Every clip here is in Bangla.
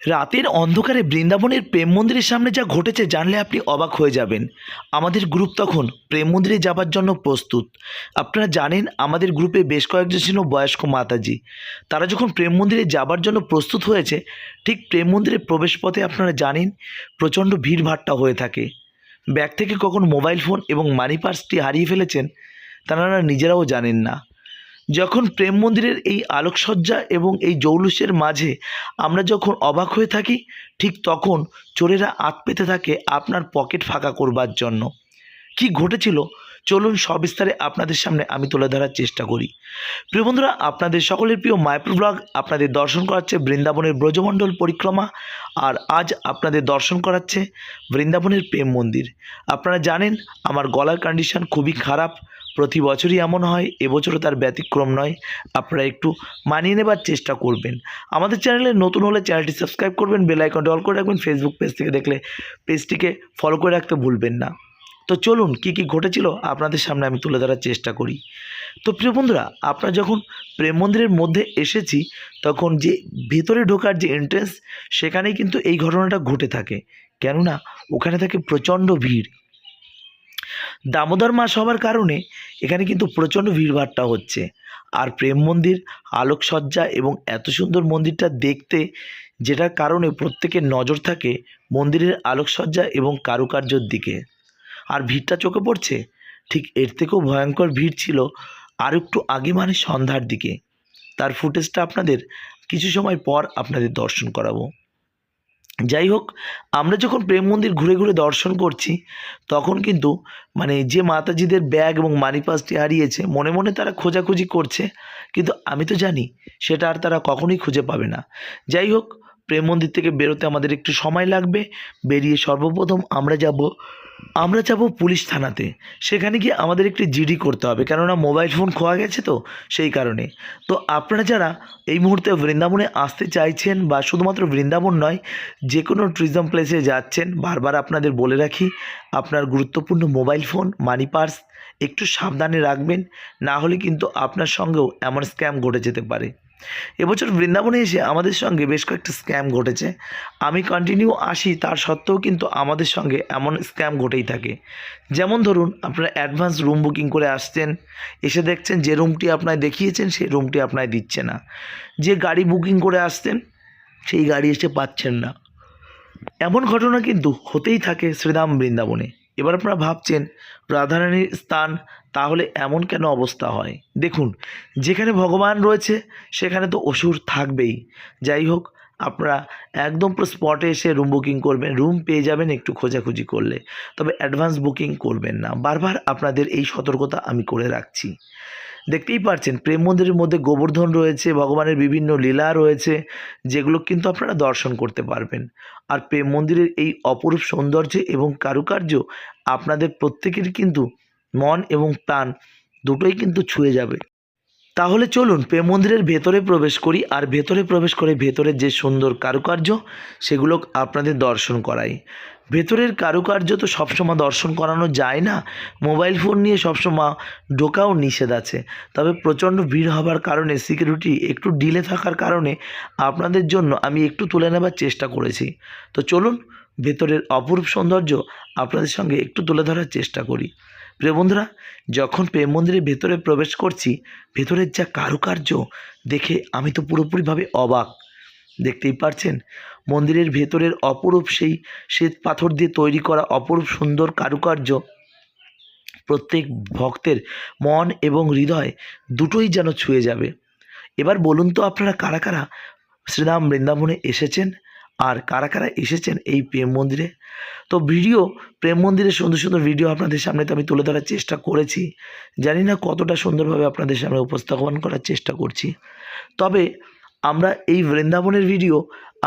রাতের অন্ধকারে বৃন্দাবনের প্রেম মন্দিরের সামনে যা ঘটেছে জানলে আপনি অবাক হয়ে যাবেন। আমাদের গ্রুপ তখন প্রেম মন্দিরে যাবার জন্য প্রস্তুত। আপনারা জানেন, আমাদের গ্রুপে বেশ কয়েকজন ছিল বয়স্ক মাতাজি। তারা যখন প্রেম মন্দিরে যাবার জন্য প্রস্তুত হয়েছে, ঠিক প্রেম মন্দিরের প্রবেশপথে আপনারা জানেন, প্রচণ্ড ভিড়ভাট্টা হয়ে থাকে। ব্যাগ থেকে কখন মোবাইল ফোন এবং মানি পার্সটি হারিয়ে ফেলেছেন তারা নিজেরাও জানেন না। যখন প্রেম মন্দিরের এই আলোকসজ্জা এবং এই জৌলুসের মাঝে আমরা যখন অবাক হয়ে থাকি, ঠিক তখন চোরেরা আত পেতে থাকে আপনার পকেট ফাঁকা করবার জন্য। কি ঘটেছিল? চলুন সবিস্তারে আপনাদের সামনে আমি তুলে ধরার চেষ্টা করি। প্রিয় বন্ধুরা, আপনাদের সকলের প্রিয় মায়াপুর ব্লগ আপনাদের দর্শন করাচ্ছে বৃন্দাবনের ব্রজমণ্ডল পরিক্রমা আর আজ আপনাদের দর্শন করাচ্ছে বৃন্দাবনের প্রেম মন্দির। আপনারা জানেন, আমার গলার কন্ডিশন খুবই খারাপ। প্রতি বছরই এমন হয়, এবছরও তার ব্যতিক্রম নয়। আপনারা একটু মানিয়ে নেবার চেষ্টা করবেন। আমাদের চ্যানেলে নতুন হলে চ্যানেলটি সাবস্ক্রাইব করবেন, বেল আইকনটি অল করে রাখবেন ফেসবুক পেজ থেকে দেখলে পেজটিকে ফলো করে রাখতে ভুলবেন না। তো চলুন, কি কি ঘটেছিল আপনাদের সামনে আমি তুলে ধরার চেষ্টা করি। তো প্রিয় বন্ধুরা, আপনারা যখন প্রেম মন্দিরের মধ্যে এসেছি, তখন যে ভেতরে ঢোকার যে এন্ট্রেন্স সেখানেই কিন্তু এই ঘটনাটা ঘটে থাকে। কেননা, ওখানে থাকে প্রচণ্ড ভিড়। দামোদর মাস হওয়ার কারণে এখানে কিন্তু প্রচণ্ড ভিড়ভাট্টা হচ্ছে। আর প্রেম মন্দির, আলোকসজ্জা এবং এত সুন্দর মন্দিরটা দেখতে যেটার কারণে প্রত্যেকের নজর থাকে মন্দিরের আলোকসজ্জা এবং কারুকার্যর দিকে। আর ভিড়টা চোখে পড়ছে? ঠিক এর থেকেও ভয়ঙ্কর ভিড় ছিল আর একটু আগে মানে সন্ধ্যার দিকে। তার ফুটেজটা আপনাদের কিছু সময় পর আপনাদের দর্শন করাবো। যাই হোক, আমরা যখন প্রেম মন্দির ঘুরে ঘুরে দর্শন করছি, তখন কিন্তু মানে যে মাতাজিদের ব্যাগ এবং মানি পাসটি হারিয়েছে, মনে মনে তারা খোঁজাখুঁজি করছে, কিন্তু আমি তো জানি সেটা আর তারা কখনোই খুঁজে পাবে না। যাই হোক, প্রেম মন্দির থেকে বেরোতে আমাদের একটু সময় লাগবে, বেরিয়ে সর্বপ্রথম আমরা যাব আমরা যাব পুলিশ থানাতে। সেখানে গিয়ে আমাদের একটি জিডি করতে হবে, কেননা মোবাইল ফোন খোয়া গেছে তো সেই কারণে। তো আপনারা যারা এই মুহূর্তে বৃন্দাবনে আসতে চাইছেন বা শুধুমাত্র বৃন্দাবন নয় যে কোনো ট্যুরিজম প্লেসে যাচ্ছেন, বারবার আপনাদের বলে রাখি, আপনার গুরুত্বপূর্ণ মোবাইল ফোন মানি পার্স একটু সাবধানে রাখবেন, না হলে কিন্তু আপনার সঙ্গেও এমন স্ক্যাম ঘটে যেতে পারে। এবছর বৃন্দাবনে এসে আমাদের সঙ্গে বেশ কয়েকটা স্ক্যাম ঘটেছে। আমি কন্টিনিউ আসি, তার সত্ত্বেও কিন্তু আমাদের সঙ্গে এমন স্ক্যাম ঘটেই থাকে। যেমন ধরুন, আপনারা অ্যাডভান্স রুম বুকিং করে আসছেন, এসে দেখছেন যে রুমটি আপনায় দেখিয়েছেন, সেই রুমটি আপনায় দিচ্ছে না। যে গাড়ি বুকিং করে আসতেন সেই গাড়ি এসে পাচ্ছেন না। এমন ঘটনা কিন্তু হতেই থাকে শ্রীধাম বৃন্দাবনে। এবার আপনারা ভাবছেন, রাধারানীর স্থান তাহলে এমন কেন অবস্থা হয়? দেখুন, যেখানে ভগবান রয়েছে, সেখানে তো অসুর থাকবেই। যাই হোক, আপনারা একদম পুরো স্পটে এসে রুম বুকিং করবেন। রুম পেয়ে যাবেন একটু খোঁজাখুঁজি করলে। তবে অ্যাডভান্স বুকিং করবেন না। বারবার আপনাদের এই সতর্কতা আমি করে রাখছি। দেখতেই পারছেন, প্রেম মন্দিরের মধ্যে গোবর্ধন রয়েছে, ভগবানের বিভিন্ন লীলা রয়েছে, যেগুলো কিন্তু আপনারা দর্শন করতে পারবেন। আর প্রেম মন্দিরের এই অপরূপ সৌন্দর্য এবং কারুকার্য আপনাদের প্রত্যেকের কিন্তু মন এবং প্রাণ দুটোই কিন্তু ছুঁয়ে যাবে। তাহলে চলুন প্রেম মন্দিরের ভেতরে প্রবেশ করি আর ভেতরে প্রবেশ করে ভেতরের যে সুন্দর কারুকার্য, সেগুলো আপনাদের দর্শন করাই। ভেতরের কারুকার্য তো সবসময় দর্শন করানো যায় না। মোবাইল ফোন নিয়ে সবসময় ঢোকাও নিষেধ আছে। তবে প্রচণ্ড ভিড় হবার কারণে, সিকিউরিটি একটু ডিলে থাকার কারণে আপনাদের জন্য আমি একটু তুলে নেবার চেষ্টা করেছি। তো চলুন, ভেতরের অপরূপ সৌন্দর্য আপনাদের সঙ্গে একটু তুলে ধরার চেষ্টা করি। প্রিয় বন্ধুরা, যখন প্রেম মন্দিরের ভেতরে প্রবেশ করছি, ভেতরের যা কারুকার্য দেখে আমি তো পুরোপুরিভাবে অবাক। দেখতেই পারছেন, মন্দিরের ভেতরের অপরূপ সেই শ্বেত পাথর দিয়ে তৈরি করা অপরূপ সুন্দর কারুকার্য প্রত্যেক ভক্তের মন এবং হৃদয় দুটোই যেন ছুঁয়ে যাবে। এবার বলুন তো আপনারা কারা কারা শ্রীরাম বৃন্দাবনে এসেছেন? আর কারা কারা এসেছেন এই প্রেম মন্দিরে? তো ভিডিও, প্রেম মন্দিরের সুন্দর সুন্দর ভিডিও আপনাদের সামনে তো আমি তুলে ধরার চেষ্টা করেছি। জানি না কতটা সুন্দরভাবে আপনাদের সামনে উপস্থাপন করার চেষ্টা করছি। তবে আমরা এই বৃন্দাবনের ভিডিও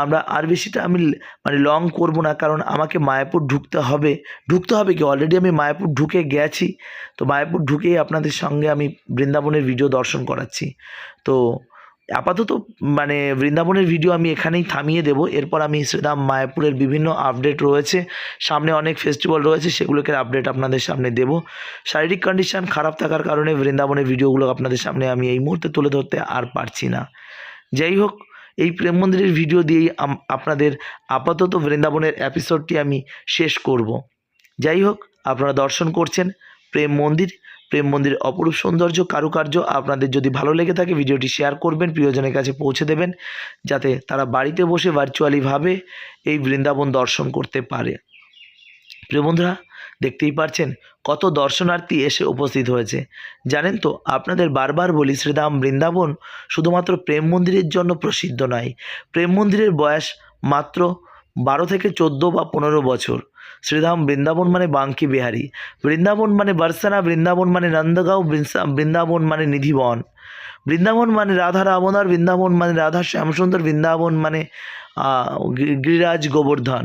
আমরা আর বেশিটা আমি মানে লং করব না, কারণ আমাকে মায়াপুর ঢুকতে হবে। ঢুকতে হবে কি? অলরেডি আমি মায়াপুর ঢুকে গেছি। তো মায়াপুর ঢুকেই আপনাদের সঙ্গে আমি বৃন্দাবনের ভিডিও দর্শন করাচ্ছি। তো আপাতত মানে বৃন্দাবনের ভিডিও আমি এখানেই থামিয়ে দেব। এরপর আমি শ্রীরাম মায়াপুরের বিভিন্ন আপডেট রয়েছে। সামনে অনেক ফেস্টিভ্যাল রয়েছে, সেগুলোকে আপডেট আপনাদের সামনে দেব। শারীরিক কন্ডিশন খারাপ থাকার কারণে বৃন্দাবনের ভিডিওগুলো আপনাদের সামনে আমি এই মুহূর্তে তুলে ধরতে আর পারছি না। যাই হোক, এই প্রেম মন্দিরের ভিডিও দিয়েই আপনাদের আপাতত বৃন্দাবনের এপিসোডটি আমি শেষ করব। যাই হোক, আপনারা দর্শন করছেন প্রেম মন্দির। প্রেম মন্দির অপরূপ সৌন্দর্য, কারুকার্য আপনাদের যদি ভালো লেগে থাকে, ভিডিওটি শেয়ার করবেন, প্রিয়জনের কাছে পৌঁছে দেবেন, যাতে তারা বাড়িতে বসে ভার্চুয়ালিভাবে এই বৃন্দাবন দর্শন করতে পারে। প্রিয় বন্ধুরা, দেখতেই পারছেন কত দর্শনার্থী এসে উপস্থিত হয়েছে। জানেন তো, আপনাদের বারবার বলি, শ্রীধাম বৃন্দাবন শুধুমাত্র প্রেম মন্দিরের জন্য প্রসিদ্ধ নয়। প্রেম মন্দিরের বয়স মাত্র বারো থেকে চোদ্দ বা পনেরো বছর। শ্রীধাম বৃন্দাবন মানে বাঙ্কি বিহারী। বৃন্দাবন মানে বার্সানা, বৃন্দাবন মানে নন্দগাঁও বৃন্দাবন মানে নিধিবন। বৃন্দাবন মানে রাধা রাবণার বৃন্দাবন মানে রাধা শ্যামসুন্দর, বৃন্দাবন মানে গিরিরাজ গোবর্ধন।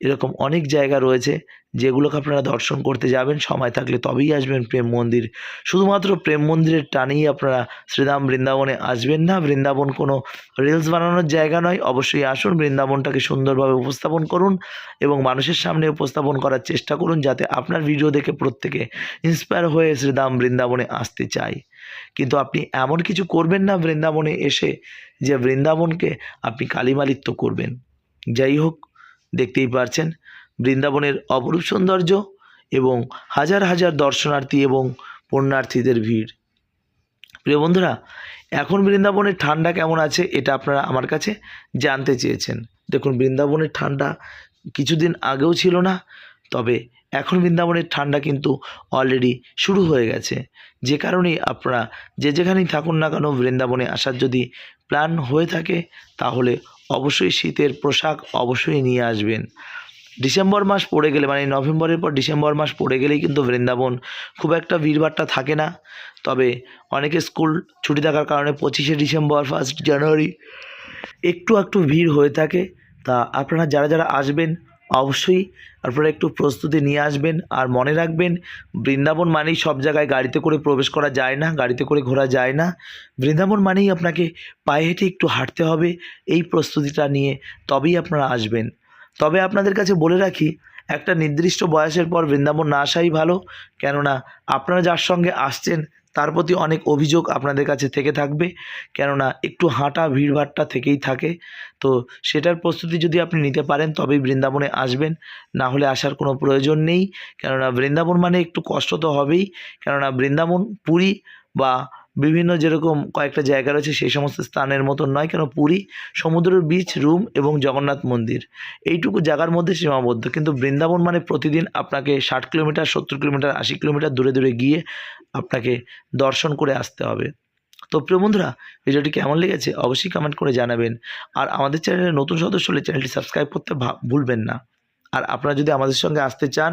এরকম অনেক জায়গা রয়েছে যেগুলোকে আপনারা দর্শন করতে যাবেন, সময় থাকলে তবেই আসবেন প্রেম মন্দির। শুধুমাত্র প্রেম মন্দিরের টানেই আপনারা শ্রীরাম বৃন্দাবনে আসবেন না। বৃন্দাবন কোনো রিলস বানানোর জায়গা নয়। অবশ্যই আসুন, বৃন্দাবনটাকে সুন্দরভাবে উপস্থাপন করুন এবং মানুষের সামনে উপস্থাপন করার চেষ্টা করুন যাতে আপনার ভিডিও দেখে প্রত্যেকে ইন্সপায়ার হয়ে শ্রীরাম বৃন্দাবনে আসতে চায়। কিন্তু আপনি এমন কিছু করবেন না বৃন্দাবনে এসে যে বৃন্দাবনকে আপনি কালিমালিত্য করবেন। যাই হোক দেখতেই পারছেন। বৃন্দাবনের অপরূপ সৌন্দর্য এবং হাজার হাজার দর্শনার্থী এবং পুণ্যার্থীদের ভিড়। প্রিয় বন্ধুরা, এখন বৃন্দাবনের ঠান্ডা কেমন আছে এটা আপনারা আমার কাছে জানতে চেয়েছেন। দেখুন, বৃন্দাবনের ঠান্ডা কিছুদিন আগেও ছিল না, তবে এখন বৃন্দাবনের ঠান্ডা কিন্তু অলরেডি শুরু হয়ে গেছে। যে কারণেই আপনারা যে যেখানেই থাকুন না কেন বৃন্দাবনে আসার যদি প্ল্যান হয়ে থাকে, তাহলে অবশ্যই শীতের পোশাক অবশ্যই নিয়ে আসবেন। ডিসেম্বর মাস পড়ে গেলে মানে নভেম্বরের পর ডিসেম্বর মাস পড়ে গেলেই কিন্তু বৃন্দাবন খুব একটা ভিড়ভাড়টা থাকে না। তবে অনেকে স্কুল ছুটি থাকার কারণে পঁচিশে ডিসেম্বর, ফার্স্ট জানুয়ারি একটু একটু ভিড় হয়ে থাকে। তা আপনারা যারা যারা আসবেন, অবশ্যই আপনারা একটু প্রস্তুতি নিয়ে আসবেন আর মনে রাখবেন, বৃন্দাবন মানেই সব জায়গায় গাড়িতে করে প্রবেশ করা যায় না, গাড়িতে করে ঘোরা যায় না। বৃন্দাবন মানেই আপনাকে পায়ে হেঁটে একটু হাঁটতে হবে, এই প্রস্তুতিটা নিয়ে তবেই আপনারা আসবেন। তবে আপনাদের কাছে বলে রাখি একটা নির্দিষ্ট বয়সের পর বৃন্দাবন না আসাই ভালো। কেননা আপনারা যার সঙ্গে আসছেন, তার প্রতি অনেক অভিযোগ আপনাদের কাছে থেকে থাকবে। কেননা একটু হাঁটা, ভিড়ভাট্টা থেকেই থাকে। তো সেটার প্রস্তুতি যদি আপনি নিতে পারেন, তবেই বৃন্দাবনে আসবেন। না হলে আসার কোনো প্রয়োজন নেই। কেননা বৃন্দাবন মানে একটু কষ্ট তো হবেই। কেননা বৃন্দাবন, পুরী বা বিভিন্ন যেরকম কয়েকটা জায়গা রয়েছে, সেই সমস্ত স্থানের মতন নয়। কেন? পুরী, সমুদ্রের বিচ রুম এবং জগন্নাথ মন্দির। এইটুকু জায়গার মধ্যে সীমাবদ্ধ। কিন্তু বৃন্দাবন মানে প্রতিদিন আপনাকে ষাট কিলোমিটার, সত্তর কিলোমিটার, আশি কিলোমিটার দূরে দূরে গিয়ে আপনাকে দর্শন করে আসতে হবে। তো প্রিয় বন্ধুরা, ভিডিওটি কেমন লেগেছে অবশ্যই কমেন্ট করে জানাবেন। আর আমাদের চ্যানেলে নতুন সদস্য হলে চ্যানেলটি সাবস্ক্রাইব করতে ভুলবেন না। আর আপনারা যদি আমাদের সঙ্গে আসতে চান,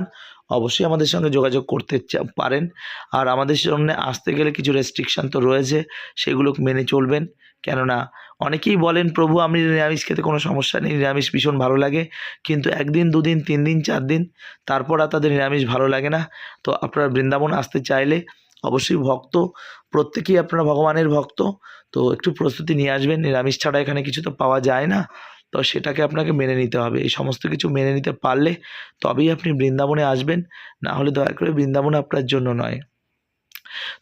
অবশ্যই আমাদের সঙ্গে যোগাযোগ করতে পারেন। আর আমাদের সামনে আসতে গেলে কিছু রেস্ট্রিকশান তো রয়েছে, সেগুলো মেনে চলবেন। কেননা, অনেকেই বলেন, প্রভু, আমি নিরামিষ খেতে কোনো সমস্যা নেই, নিরামিষ ভীষণ ভালো লাগে। কিন্তু একদিন, দুদিন, তিন দিন, চার দিন, তারপর আর তাদের নিরামিষ ভালো লাগে না। তো আপনারা বৃন্দাবন আসতে চাইলে অবশ্যই ভক্ত, প্রত্যেকেই আপনারা ভগবানের ভক্ত। তো একটু প্রস্তুতি নিয়ে আসবেন। নিরামিষ ছাড়া এখানে কিছু তো পাওয়া যায় না। তো সেটাকে আপনাকে মেনে নিতে হবে। এই সমস্ত কিছু মেনে নিতে পারলে তবেই আপনি বৃন্দাবনে আসবেন, না হলে দয়া করে বৃন্দাবন আপনার জন্য নয়।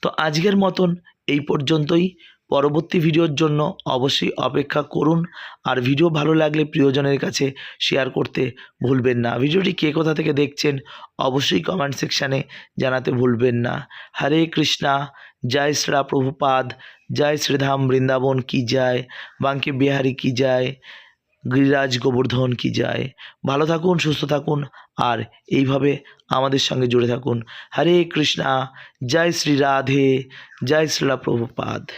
তো আজকের মতন এই পর্যন্তই। পরবর্তী ভিডিওর জন্য অবশ্যই অপেক্ষা করুন। আর ভিডিও ভালো লাগলে প্রিয়জনের কাছে শেয়ার করতে ভুলবেন না। ভিডিওটি কে কোথা থেকে দেখছেন অবশ্যই কমেন্ট সেকশানে জানাতে ভুলবেন না। হরে কৃষ্ণা, জয় শ্রীরা প্রভুপাদ, জয় শ্রীধাম বৃন্দাবন কি যায় বাঙ্কে বিহারি কি যায় গিরিরাজ গোবর্ধন কি যায়? ভালো থাকুন, সুস্থ থাকুন, আর এইভাবে আমাদের সঙ্গে জুড়ে থাকুন। হরে কৃষ্ণা, জয় শ্রী রাধে, জয় শ্রীলা প্রভুপাদ